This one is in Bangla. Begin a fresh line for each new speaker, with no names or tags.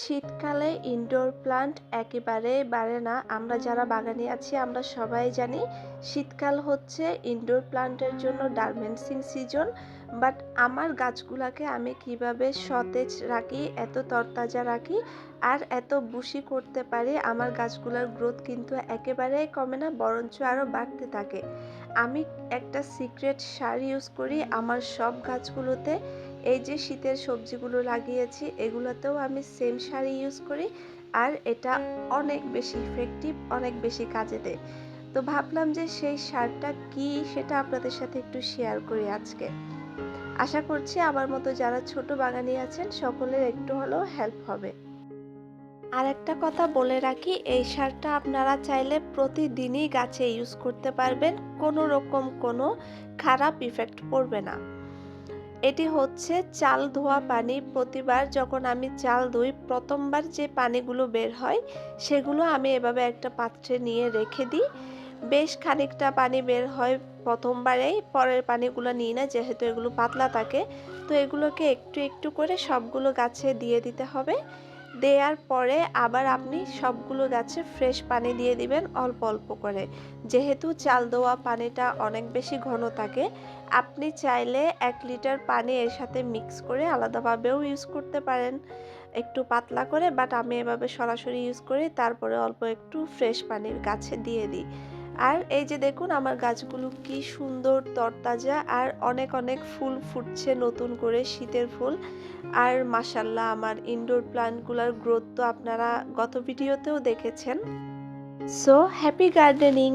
শীতকালে ইনডোর প্লান্ট একেবারে বাড়ে না। আমরা যারা বাগানে আছি, আমরা সবাই জানি শীতকাল হচ্ছে ইনডোর প্লান্টের জন্য ডারমেন্সিং সিজন বাট আমার গাছগুলাকে আমি কীভাবে সতেজ রাখি, এত তরতাজা রাখি আর এত বুশি করতে পারি, আমার গাছগুলোর গ্রোথ কিন্তু একেবারেই কমে না, বরঞ্চ আরও বাড়তে থাকে। আমি একটা সিক্রেট সার ইউজ করি, আমার সব গাছগুলোতে এই যে শীতের সবজিগুলো লাগিয়েছি, এগুলোতেও আমি সেম শাড়ি ইউজ করি আর এটা অনেক বেশি ইফেক্টিভ অনেক বেশি কাজে দেয়। তো ভাবলাম যে সেই সারটা কি সেটা আপনাদের সাথে একটু শেয়ার করি আজকে। আশা করছি আমার মতো যারা ছোট বাগানি আছেন সকলের একটু হলেও হেল্প হবে। আর একটা কথা বলে রাখি, এই সারটা আপনারা চাইলে প্রতিদিনই গাছে ইউজ করতে পারবেন, কোনো রকম কোনো খারাপ ইফেক্ট পড়বে না। এটি হচ্ছে চাল ধোয়া পানি প্রতিবার যখন আমি চাল ধুই, প্রথমবার যে পানিগুলো বের হয়, সেগুলো আমি এভাবে একটা পাত্রে নিয়ে রেখে দিই। বেশ খানিকটা পানি বের হয় প্রথমবারেই, পরের পানিগুলো নিই না, যেহেতু এগুলো পাতলা থাকে। তো এগুলোকে একটু একটু করে সবগুলো গাছে দিয়ে দিতে হবে। দেওয়ার পরে আবার আপনি সবগুলো গাছে ফ্রেশ পানি দিয়ে দিবেন অল্প অল্প করে। যেহেতু চাল দেওয়া পানিটা অনেক বেশি ঘন থাকে, আপনি চাইলে এক লিটার পানি এর সাথে মিক্স করে আলাদাভাবেও ইউজ করতে পারেন। একটু পাতলা করে বাট আমি এভাবে সরাসরি ইউজ করি, তারপরে অল্প একটু ফ্রেশ পানির গাছে দিয়ে দিই। আর এই যে দেখুন, আমার গাছগুলো কি সুন্দর তরতাজা আর অনেক অনেক ফুল ফুটছে নতুন করে শীতের ফুল। আর মাসাল্লাহ আমার ইনডোর প্লান্টগুলোর গ্রোথ তো আপনারা গত ভিডিওতেও দেখেছেন। So happy gardening